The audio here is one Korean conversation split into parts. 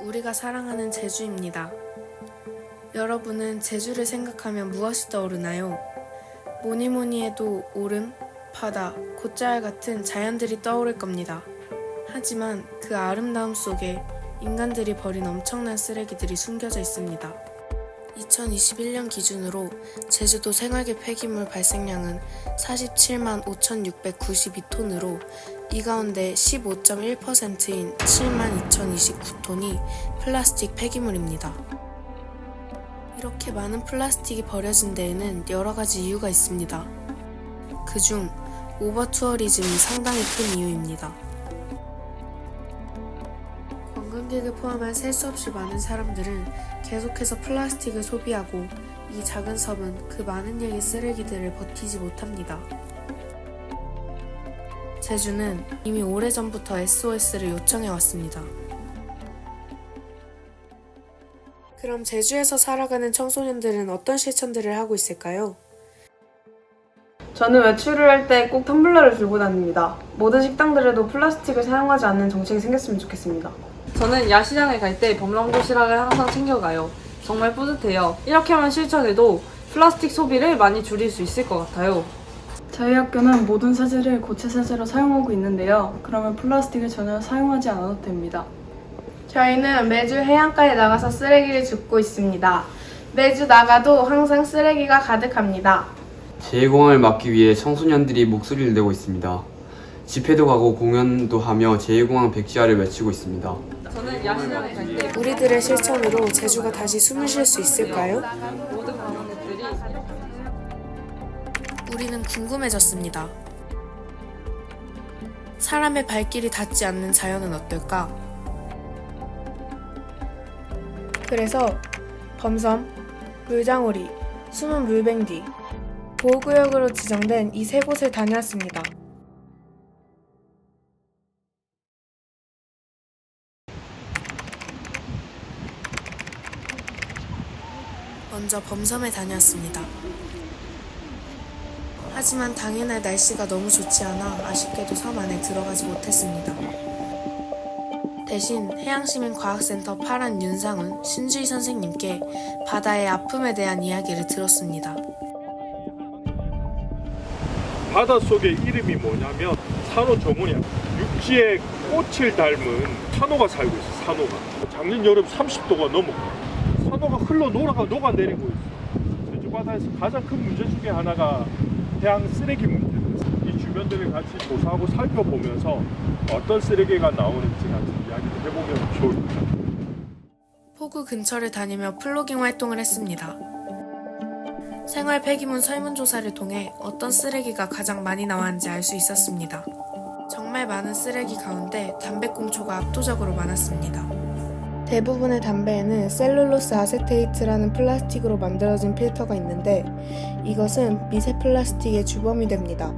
우리가 사랑하는 제주입니다. 여러분은 제주를 생각하면 무엇이 떠오르나요? 뭐니 뭐니 해도 오름, 바다, 곶자알 같은 자연들이 떠오를 겁니다. 하지만 그 아름다움 속에 인간들이 버린 엄청난 쓰레기들이 숨겨져 있습니다. 2021년 기준으로 제주도 생활계 폐기물 발생량은 47만 5,692톤으로 이 가운데 15.1%인 7만 2,029톤이 플라스틱 폐기물입니다. 이렇게 많은 플라스틱이 버려진 데에는 여러 가지 이유가 있습니다. 그중 오버 투어리즘이 상당히 큰 이유입니다. 관광객을 포함한 셀 수 없이 많은 사람들은 계속해서 플라스틱을 소비하고 이 작은 섬은 그 많은 양의 쓰레기들을 버티지 못합니다. 제주는 이미 오래전부터 SOS를 요청해 왔습니다. 그럼 제주에서 살아가는 청소년들은 어떤 실천들을 하고 있을까요? 저는 외출을 할 때 꼭 텀블러를 들고 다닙니다. 모든 식당들에도 플라스틱을 사용하지 않는 정책이 생겼으면 좋겠습니다. 저는 야시장에 갈 때 범람 도 시락을 항상 챙겨가요. 정말 뿌듯해요. 이렇게 만 실천해도 플라스틱 소비를 많이 줄일 수 있을 것 같아요. 저희 학교는 모든 세제를 고체 세제로 사용하고 있는데요. 그러면 플라스틱을 전혀 사용하지 않아도 됩니다. 저희는 매주 해안가에 나가서 쓰레기를 줍고 있습니다. 매주 나가도 항상 쓰레기가 가득합니다. 재해공황을 막기 위해 청소년들이 목소리를 내고 있습니다. 집회도 가고 공연도 하며 재해공황 백지화를 외치고 있습니다. 저는 야시장에 갈때 우리들의 실천으로 제주가 다시 숨을 쉴 수 있을까요? 우리는 궁금해졌습니다. 사람의 발길이 닿지 않는 자연은 어떨까? 그래서 범섬, 물장오리, 숨은 물뱅디, 보호구역으로 지정된 이 세 곳을 다녀왔습니다. 먼저 범섬에 다녀왔습니다. 하지만 당일날 날씨가 너무 좋지 않아 아쉽게도 섬 안에 들어가지 못했습니다. 대신 해양시민과학센터 파란 윤상훈 신주희 선생님께 바다의 아픔에 대한 이야기를 들었습니다. 바닷속의 이름이 뭐냐면 산호 정원이야. 육지에 꽃을 닮은 산호가 살고 있어. 산호가. 작년 여름 30도가 넘어. 산호가 흘러 녹아 녹아내리고 있어. 제주 바다에서 가장 큰 문제 중에 하나가 해양 쓰레기 문제. 이 주변들을 같이 조사하고 살펴보면서 어떤 쓰레기가 나오는지 같이 이야기를 해보면 좋을 것 같아요. 포구 근처를 다니며 플로깅 활동을 했습니다. 생활 폐기물 설문조사를 통해 어떤 쓰레기가 가장 많이 나왔는지 알 수 있었습니다. 정말 많은 쓰레기 가운데 담배꽁초가 압도적으로 많았습니다. 대부분의 담배에는 셀룰로스 아세테이트라는 플라스틱으로 만들어진 필터가 있는데 이것은 미세 플라스틱의 주범이 됩니다.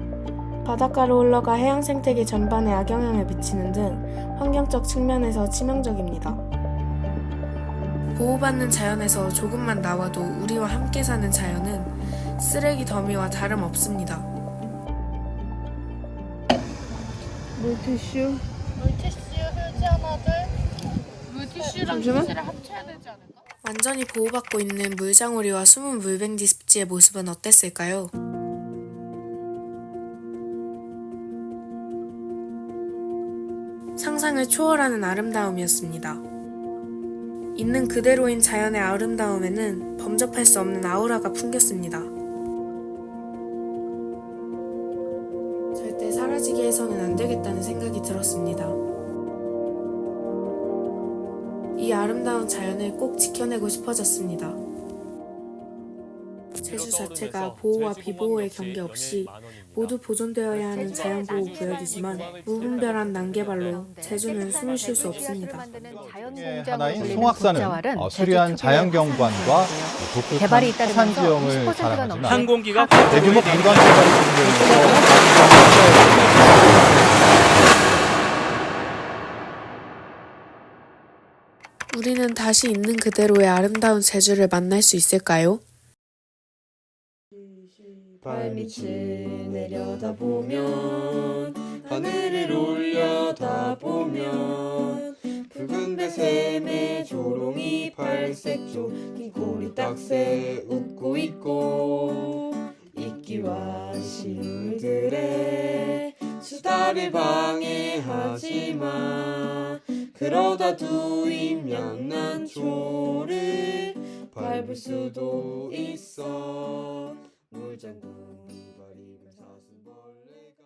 바닷가로 흘러가 해양 생태계 전반에 악영향을 미치는 등 환경적 측면에서 치명적입니다. 보호받는 자연에서 조금만 나와도 우리와 함께 사는 자연은 쓰레기 더미와 다름없습니다. 물티슈, 휴지 하나들. 물티슈랑 휴지를 합쳐야 되지 않을까? 완전히 보호받고 있는 물장오리와 숨은 물뱅디 습지의 모습은 어땠을까요? 상상을 초월하는 아름다움이었습니다. 있는 그대로인 자연의 아름다움에는 범접할 수 없는 아우라가 풍겼습니다. 이 아름다운 자연을 꼭 지켜내고 싶어졌습니다. 제주 자체가 보호와 비보호의 경계 없이 모두 보존되어야 하는 자연보호 구역이지만 무분별한 난개발로 제주는 숨을 쉴 수 없습니다. 하나인 송악산은 어, 수려한 자연경관과 개발이 산 잇따르면서 지형을 20%가 자랑하지만 항공기가 대규모 관광 개발이 진행되면서 우리는 다시 있는 그대로의 아름다운 제주를 만날 수 있을까요? 발밑을 내려다보면 하늘을 올려다 보면 붉은 배샘에 조롱이 긴 꼬리 딱새 웃고 있고 이끼와 식물들의 수다를 방해하지마 그러다 두이면 난 조를 밟을 수도 있어. 물장군발 입은 사슴벌레가